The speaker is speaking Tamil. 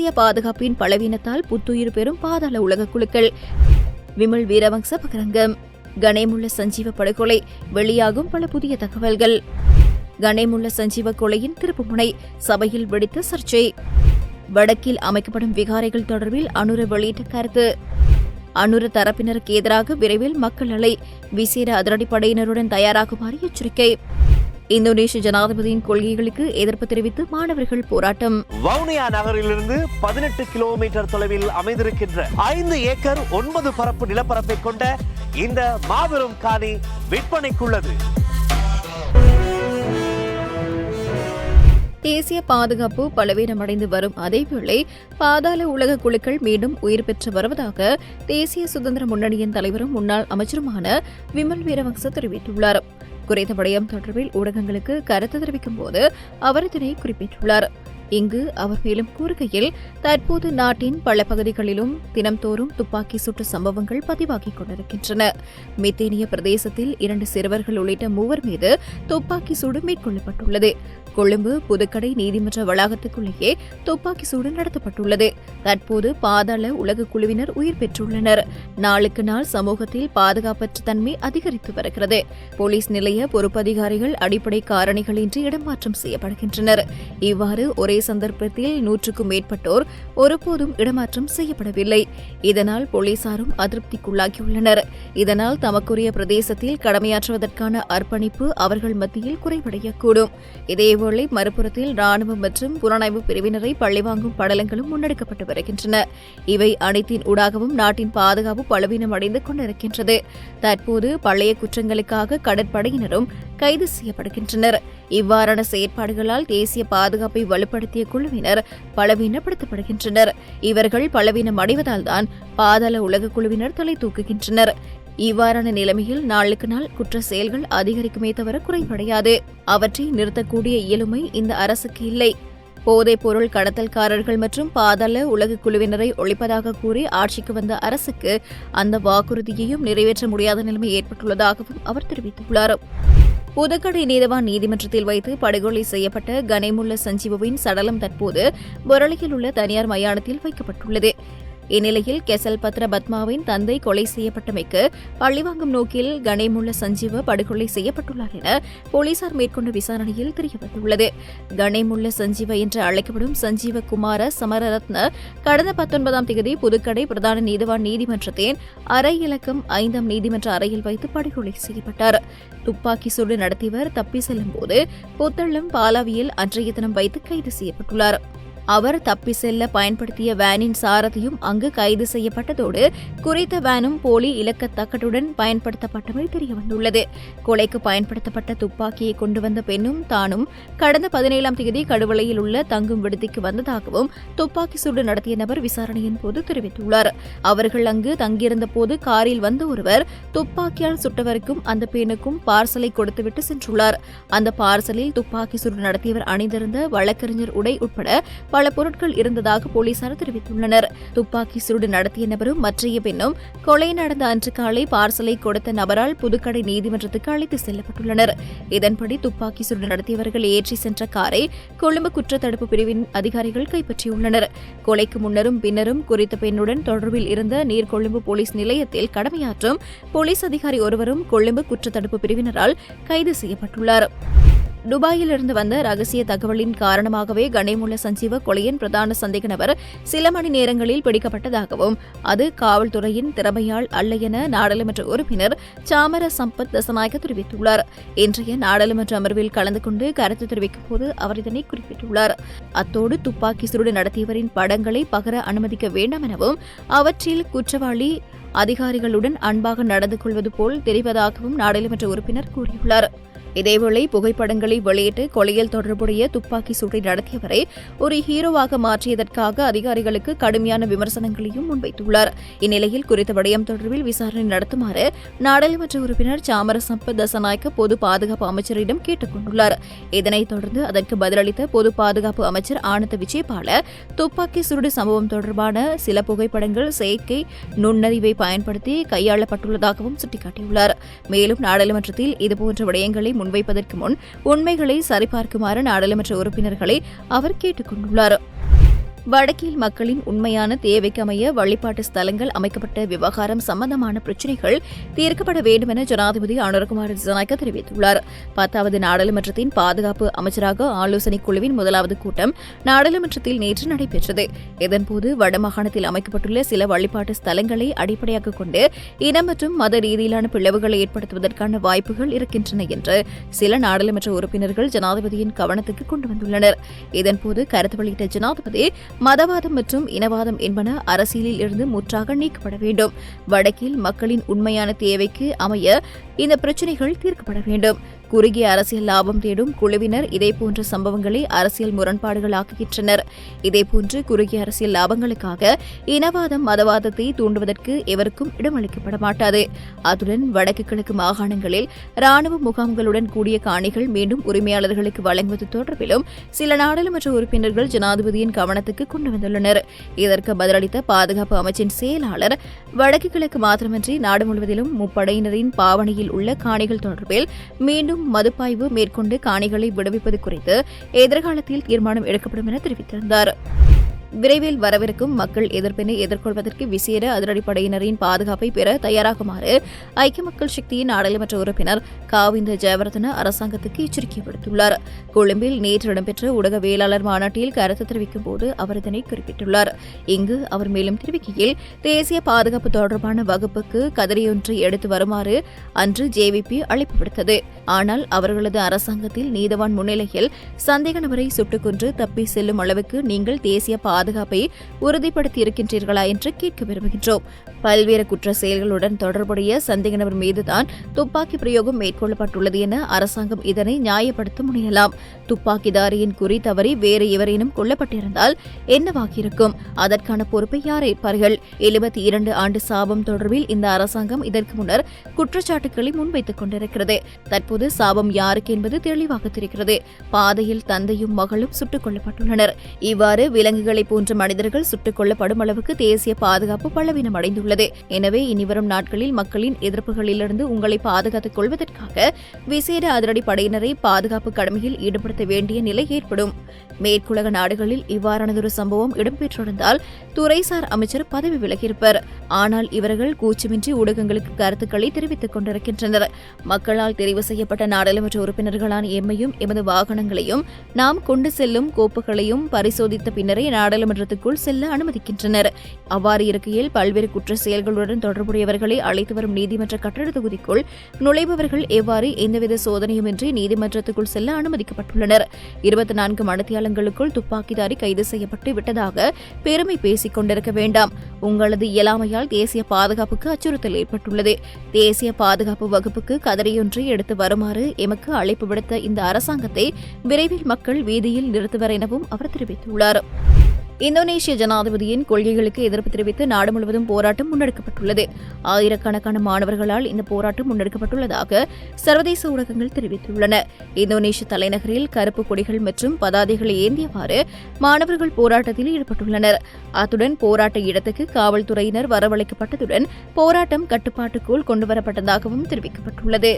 தேசிய பாதுகாப்பின் பலவீனத்தால் புத்துயிர் பெறும் பாதாள உலக குழுக்கள். விமல் வீரவங்ச பகரங்கம். கணேமுள்ள சஞ்சீவ படுகொலை வெளியாகும் பல புதிய தகவல்கள். கணேமுள்ள சஞ்சீவ கொலையின் திருப்புமுனை சபையில் வெடித்த சர்ச்சை. வடக்கில் அமைக்கப்படும் விகாரைகள் தொடர்பில் அனுர வெளியிட்ட கருத்து. அனுர தரப்பினருக்கு எதிராக விரைவில் மக்கள் அலை. விசேட அதிரடிப்படையினருடன் தயாராகுமாறு எச்சரிக்கை. இந்தோனேஷிய ஜனாதிபதியின் கொள்கைகளுக்கு எதிர்ப்பு தெரிவித்து மாணவர்கள் போராட்டம். வவுனியா நகரிலிருந்து பதினெட்டு கிலோமீட்டர் தொலைவில் அமைந்திருக்கின்ற ஐந்து ஏக்கர் ஒன்பது பரப்பு நிலப்பரப்பை கொண்ட இந்த மாபெரும் காணி விற்பனைக்குள்ளது. தேசிய பாதுகாப்பு பலவீனமடைந்து வரும் அதேவேளை பாதாள உலக குழுக்கள் மீண்டும் உயிர் பெற்று வருவதாக தேசிய சுதந்திர முன்னணியின் தலைவரும் முன்னாள் அமைச்சருமான விமல் வீரவங்ச தெரிவித்துள்ளார். குறித்த விடயம் தொடர்பில் ஊடகங்களுக்கு கருத்து தெரிவிக்கும் போது அவர் இதனை குறிப்பிட்டுள்ளார். இங்கு அவர் மேலும் கூறுகையில் தற்போது நாட்டின் பல பகுதிகளிலும் தினம்தோறும் துப்பாக்கி சுட்டு சம்பவங்கள் பதிவாகிக் கொண்டிருக்கின்றன. மித்தேனிய பிரதேசத்தில் இரண்டு சிறுவர்கள் உள்ளிட்ட மூவர் மீது துப்பாக்கி சூடு மேற்கொள்ளப்பட்டுள்ளது. கொழும்பு புதுக்கடை நீதிமன்ற வளாகத்துக்குள்ளேயே துப்பாக்கி சூடு நடத்தப்பட்டுள்ளது. தற்போது பாதாள உலக குழுவினர் உயிர் பெற்றுள்ளனர். நாளுக்கு நாள் சமூகத்தில் பாதுகாப்பற்ற தன்மை அதிகரித்து வருகிறது. போலீஸ் நிலைய பொறுப்பதிகாரிகள் அடிப்படை காரணிகளின்றி இடமாற்றம் செய்யப்படுகின்றனர். இவ்வாறு ஒரே சந்தர்ப்பத்தில் நூற்றுக்கும் மேற்பட்டோர் ஒருபோதும் இடமாற்றம் செய்யப்படவில்லை. இதனால் போலீசாரும் அதிருப்திக்குள்ளாகியுள்ளனர். இதனால் தமக்குரிய பிரதேசத்தில் கடமையாற்றுவதற்கான அர்ப்பணிப்பு அவர்கள் மத்தியில் குறைவடையக்கூடும். இதேவேளை மறுபுறத்தில் ராணுவம் மற்றும் புலனாய்வு பிரிவினரை பழிவாங்கும் படலங்களும் முன்னெடுக்கப்பட்டு வருகின்றன. இவை அனைத்தின் ஊடாகவும் நாட்டின் பாதுகாப்பு பலவீனமடைந்து கொண்டிருக்கின்றது. தற்போது பழைய குற்றங்களுக்காக கடற்படையினரும் கைது செய்யப்படுகின்றனர். இவ்வாறான செயற்பாடுகளால் தேசிய பாதுகாப்பை வலுப்படுத்திய குழுவினர் பலவீனப்படுத்தப்படுகின்றனர். இவர்கள் பலவீனம் அடைவதால்தான் பாதாள உலக குழுவினர் தலை தூக்குகின்றனர். இவ்வாறான நிலைமையில் நாளுக்கு நாள் குற்ற செயல்கள் அதிகரிக்குமே தவிர குறைவடையாது அவற்றை நிறுத்தக்கூடிய இயலுமை இந்த அரசுக்கு இல்லை. போதைப் பொருள் கடத்தல்காரர்கள் மற்றும் பாதாள உலக குழுவினரை ஒழிப்பதாக கூறி ஆட்சிக்கு வந்த அரசுக்கு அந்த வாக்குறுதியையும் நிறைவேற்ற முடியாத நிலைமை ஏற்பட்டுள்ளதாகவும் அவர் தெரிவித்துள்ளார். புதுக்கடை நீதவான் நீதிமன்றத்தில் வைத்து படுகொலை செய்யப்பட்ட கனைமுள்ள சஞ்சீவுவின் சடலம் தற்போது பொரளியில் உள்ள தனியார் மயானத்தில் வைக்கப்பட்டுள்ளது. இந்நிலையில் கெசல் பத்ர பத்மாவின் தந்தை கொலை செய்யப்பட்டமைக்கு பழிவாங்கும் நோக்கில் கணேமுள்ள சஞ்சீவ படுகொலை செய்யப்பட்டுள்ளார் என போலீசார் மேற்கொண்ட விசாரணையில் தெரியவந்துள்ளது. கணேமுள்ள சஞ்சீவ என்று அழைக்கப்படும் சஞ்சீவ குமார சமரரத்ன கடந்த பத்தொன்பதாம் தேதி புதுக்கடை பிரதான நீதிவான் நீதிமன்றத்தின் அரை இலக்கம் ஐந்தாம் நீதிமன்ற அறையில் வைத்து படுகொலை செய்யப்பட்டார். துப்பாக்கி சூடு நடத்தியவர் தப்பி செல்லும் போது புத்தளம் பாலாவியில் அன்றைய தினம் வைத்து கைது செய்யப்பட்டுள்ளார். அவர் தப்பி செல்ல பயன்படுத்திய வேனின் சாரதியும் அங்கு கைது செய்யப்பட்டதோடு குறித்த வேனும் போலி இலக்கத்தக்கட்டுடன் பயன்படுத்தப்பட்டமை தெரியவந்துள்ளது. கொலைக்கு பயன்படுத்தப்பட்ட துப்பாக்கியை கொண்டு வந்த பெண்ணும் தானும் கடந்த பதினேழாம் தேதி கடுவளையில் உள்ள தங்கும் விடுதிக்கு வந்ததாகவும் துப்பாக்கி சூடு நடத்திய நபர் விசாரணையின் போது தெரிவித்துள்ளார். அவர்கள் அங்கு தங்கியிருந்த போது காரில் வந்த ஒருவர் துப்பாக்கியால் சுட்டவருக்கும் அந்த பெண்ணுக்கும் பார்சலை கொடுத்துவிட்டு சென்றுள்ளார். அந்த பார்சலில் துப்பாக்கி சூடு நடத்தியவர் அணிந்திருந்த வழக்கறிஞர் உடை உட்பட பல பொருட்கள் இருந்ததாக போலீசார் தெரிவித்துள்ளனர். துப்பாக்கி சூடு நடத்திய நபரும் மற்றைய பெண்ணும் கொலை நடந்த அன்று காலை பார்சலை கொடுத்த நபரால் புதுக்கடை நீதிமன்றத்துக்கு அழைத்து செல்லப்பட்டுள்ளனர். இதன்படி துப்பாக்கி சூடு நடத்தியவர்கள் ஏற்றி சென்ற காரை கொழும்பு குற்றத்தடுப்பு பிரிவின் அதிகாரிகள் கைப்பற்றியுள்ளனர். கொலைக்கு முன்னரும் பின்னரும் குறித்த பெண்ணுடன் தொடர்பில் இருந்த நீர்கொழும்பு போலீஸ் நிலையத்தில் கடமையாற்றும் போலீஸ் அதிகாரி ஒருவரும் கொழும்பு குற்றத்தடுப்பு பிரிவினரால் கைது செய்யப்பட்டுள்ளார். துபாயிலிருந்து வந்த ரகசிய தகவலின் காரணமாகவே கணேமுள்ள சஞ்சீவ கொலையின் பிரதான சந்தேக நபர் சில மணி நேரங்களில் பிடிக்கப்பட்டதாகவும் அது காவல்துறையின் திறமையால் அல்ல என நாடாளுமன்ற உறுப்பினர் சாமர சம்பத் தசநாயக தெரிவித்துள்ளார். இன்றைய நாடாளுமன்ற அமர்வில் கலந்து கொண்டு கருத்து தெரிவிக்கும் போது அவர் இதனை குறிப்பிட்டுள்ளார். அத்தோடு துப்பாக்கி சூடு நடத்தியவரின் படங்களை பகர அனுமதிக்க வேண்டாம் எனவும் அவற்றில் குற்றவாளி அதிகாரிகளுடன் அன்பாக நடந்து கொள்வது போல் தெரிவதாகவும் நாடாளுமன்ற உறுப்பினர் கூறியுள்ளார். இதேவேளை புகைப்படங்களை வெளியிட்டு கொலையில் தொடர்புடைய துப்பாக்கி சூட்டை நடத்தியவரை ஒரு ஹீரோவாக மாற்றியதற்காக அதிகாரிகளுக்கு கடுமையான விமர்சனங்களையும் முன்வைத்துள்ளார். இந்நிலையில் குறித்த விடயம் தொடர்பில் விசாரணை நடத்துமாறு நாடாளுமன்ற உறுப்பினர் சாமர சம்பத் தசநாயக்க பொது பாதுகாப்பு அமைச்சரிடம் கேட்டுக் கொண்டுள்ளார். இதனைத் தொடர்ந்து அதற்கு பதிலளித்த பொது பாதுகாப்பு அமைச்சர் ஆனந்த விஜயபால துப்பாக்கி சுருடு சம்பவம் தொடர்பான சில புகைப்படங்கள் செயற்கை நுண்ணறிவை பயன்படுத்தி கையாளப்பட்டுள்ளதாகவும் சுட்டிக்காட்டியுள்ளார். மேலும் நாடாளுமன்றத்தில் இதுபோன்ற விடயங்களை முன்வைப்பதற்கு முன் உண்மைகளை சரிபார்க்குமாறு நாடாளுமன்ற உறுப்பினர்களை அவர் கேட்டுக் கொண்டுள்ளார் வடக்கில் மக்களின் உண்மையான தேவைக்கமைய வழிபாட்டு ஸ்தலங்கள் அமைக்கப்பட்ட விவகாரம் சம்பந்தமான பிரச்சினைகள் தீர்க்கப்பட வேண்டும் என ஜனாதிபதி அனுரகுமார் திசாநாயக்க தெரிவித்துள்ளார். பத்தாவது நாடாளுமன்றத்தின் பாதுகாப்பு அமைச்சராக ஆலோசனைக் குழுவின் முதலாவது கூட்டம் நாடாளுமன்றத்தில் நேற்று நடைபெற்றது. இதன்போது வடமாகாணத்தில் அமைக்கப்பட்டுள்ள சில வழிபாட்டு ஸ்தலங்களை அடிப்படையாக கொண்டு இனம் மற்றும் மத ரீதியிலான பிளவுகளை ஏற்படுத்துவதற்கான வாய்ப்புகள் இருக்கின்றன என்று சில நாடாளுமன்ற உறுப்பினர்கள் ஜனாதிபதியின் கவனத்துக்கு கொண்டு வந்துள்ளனர். இதன்போது கருத்து வெளியிட்ட ஜனாதிபதி மதவாதம் மற்றும் இனவாதம் என்பன அரசியலில் இருந்து முற்றாக நீக்கப்பட வேண்டும். வடக்கில் மக்களின் உண்மையான தேவைக்கு அமைய இந்த பிரச்சினைகள் தீர்க்கப்பட வேண்டும். குறுகிய அரசியல் லாபம் தேடும் குழுவினர் இதேபோன்ற சம்பவங்களை அரசியல் முரண்பாடுகளாக்குகின்றனர். இதேபோன்று குறுகிய அரசியல் லாபங்களுக்காக இனவாதம் மதவாதத்தை தூண்டுவதற்கு எவருக்கும் இடமளிக்கப்பட மாட்டாது அத்துடன் வடக்கு கிழக்கு மாகாணங்களில் ராணுவ முகாம்களுடன் கூடிய காணிகள் மீண்டும் உரிமையாளர்களுக்கு வழங்குவது தொடர்பிலும் சில நாடாளுமன்ற உறுப்பினர்கள் ஜனாதிபதியின் கவனத்துக்கு கொண்டு வந்துள்ளனர். இதற்கு பதிலளித்த பாதுகாப்பு அமைச்சின் செயலாளர் வடக்கு கிழக்கு மாத்திரமன்றி நாடு முழுவதிலும் முப்படையினரின் பாவனையில் உள்ள காணிகள் தொடர்பில் மீண்டும் மதுப்பாய்வு மேற்கொண்டு காணிகளை விடுவிப்பது குறித்து எதிர்காலத்தில் தீர்மானம் எடுக்கப்படும் என தெரிவித்திருந்தார். விரைவில் வரவிருக்கும் மக்கள் எதிர்ப்பினை எதிர்கொள்வதற்கு விசேட அதிரடிப்படையினரின் பாதுகாப்பை பெற தயாராகுமாறு ஐக்கிய மக்கள் சக்தியின் நாடாளுமன்ற உறுப்பினர் காவிந்த ஜெயவர்தன அரசாங்கத்துக்கு எச்சரிக்கை விடுத்துள்ளார். கொழும்பில் நேற்று இடம்பெற்ற ஊடகவியலாளர் மாநாட்டில் கருத்து தெரிவிக்கும் போது அவர் இதனை குறிப்பிட்டுள்ளார். இங்கு அவர் மேலும் தெரிவிக்கையில் தேசிய பாதுகாப்பு தொடர்பான வகுப்புக்கு கதிரையொன்றை எடுத்து வருமாறு அன்று ஜேவிபி அழைப்பு விடுத்தது. ஆனால் அவர்களது அரசாங்கத்தில் நீதவான் முன்னிலையில் சந்தேக நபரை சுட்டுக் கொன்று தப்பி செல்லும் அளவுக்கு நீங்கள் தேசிய பாதுகாப்பு பாதுகாப்பை உறுதிப்படுத்தியிருக்கின்றீர்களா என்று கேட்க விரும்புகின்றோம். பல்வேறு குற்ற செயல்களுடன் தொடர்புடைய சந்தேக நபர் மீதுதான் துப்பாக்கி பிரயோகம் மேற்கொள்ளப்பட்டுள்ளது என அரசாங்கம் இதனை நியாயப்படுத்த முடியலாம் துப்பாக்கிதாரியின் குறி தவறி வேறு எவரேனும் கொல்லப்பட்டிருந்தால் என்னவாகியிருக்கும்? அதற்கான பொறுப்பை யார் ஏற்பார்கள்? எழுபத்தி இரண்டு ஆண்டு சாபம் தொடர்பில் இந்த அரசாங்கம் இதற்கு முன்னர் குற்றச்சாட்டுகளை முன்வைத்துக் கொண்டிருக்கிறது. தற்போது சாபம் யாருக்கு என்பது தெளிவாக தெரிகிறது. பாதையில் தந்தையும் மகளும் சுட்டுக் கொல்லப்பட்டுள்ளனர். இவ்வாறு விலங்குகளை போன்ற மனிதர்கள் சுட்டுக் கொல்லப்படும் அளவுக்கு தேசிய பாதுகாப்பு பலவீனம் அடைந்துள்ளது எனவே இனிவரும் நாட்களில் மக்களின் எதிர்ப்புகளிலிருந்து உங்களை பாதுகாத்துக் கொள்வதற்காக விசேட அதிரடி படையினரை பாதுகாப்பு கடமையில் ஈடுபடுத்த வேண்டிய நிலை ஏற்படும். மேற்குலக நாடுகளில் இவ்வாறானதொரு சம்பவம் இடம்பெற்றிருந்தால் துறைசார் அமைச்சர் பதவி விலகியிருப்பர். ஆனால் இவர்கள் கூச்சமின்றி ஊடகங்களுக்கு கருத்துக்களை தெரிவித்துக் கொண்டிருக்கின்றனர். மக்களால் தெரிவு செய்யப்பட்ட நாடாளுமன்ற உறுப்பினர்களான எம்மையும் எமது வாகனங்களையும் நாம் கொண்டு செல்லும் கோப்புகளையும் பரிசோதித்த பின்னரே நாடாளுமன்றத்துக்குள் செல்ல அனுமதிக்கின்றனர். அவ்வாறு இருக்கையில் பல்வேறு குற்ற செயல்களுடன் தொடர்புடையவர்களை அழைத்து வரும் நீதிமன்ற கட்டட தொகுதிக்குள் நுழைபவர்கள் எவ்வாறு எந்தவித சோதனையுமின்றி நீதிமன்றத்துக்குள் செல்ல அனுமதிக்கப்பட்டுள்ளனர்? இருபத்தி நான்கு மணித்தியாலங்களுக்குள் துப்பாக்கிதாரி கைது செய்யப்பட்டு விட்டதாக பெருமை பேசிக் கொண்டிருக்க வேண்டாம். உங்களது இயலாமையால் தேசிய பாதுகாப்புக்கு அச்சுறுத்தல் ஏற்பட்டுள்ளது. தேசிய பாதுகாப்பு வகுப்புக்கு கதறியொன்றை எடுத்து வருமாறு எமக்கு அழைப்பு விடுத்த இந்த அரசாங்கத்தை விரைவில் மக்கள் வீதியில் நிறுத்துவர் எனவும் அவர் தெரிவித்துள்ளார். இந்தோனேஷிய ஜனாதிபதியின் கொள்கைகளுக்கு எதிர்ப்பு தெரிவித்து நாடு முழுவதும் போராட்டம் முன்னெடுக்கப்பட்டுள்ளது. ஆயிரக்கணக்கான மாணவர்களால் இந்த போராட்டம் முன்னெடுக்கப்பட்டுள்ளதாக சர்வதேச ஊடகங்கள் தெரிவித்துள்ளன. இந்தோனேஷிய தலைநகரில் கருப்பு கொடிகள் மற்றும் பதாதைகளை ஏந்தியவாறு மாணவர்கள் போராட்டத்தில் ஈடுபட்டுள்ளனர். அத்துடன் போராட்ட இடத்துக்கு காவல்துறையினர் வரவழைக்கப்பட்டதுடன் போராட்டம் கட்டுப்பாட்டுக்குள் கொண்டுவரப்பட்டதாகவும் தெரிவிக்கப்பட்டுள்ளது.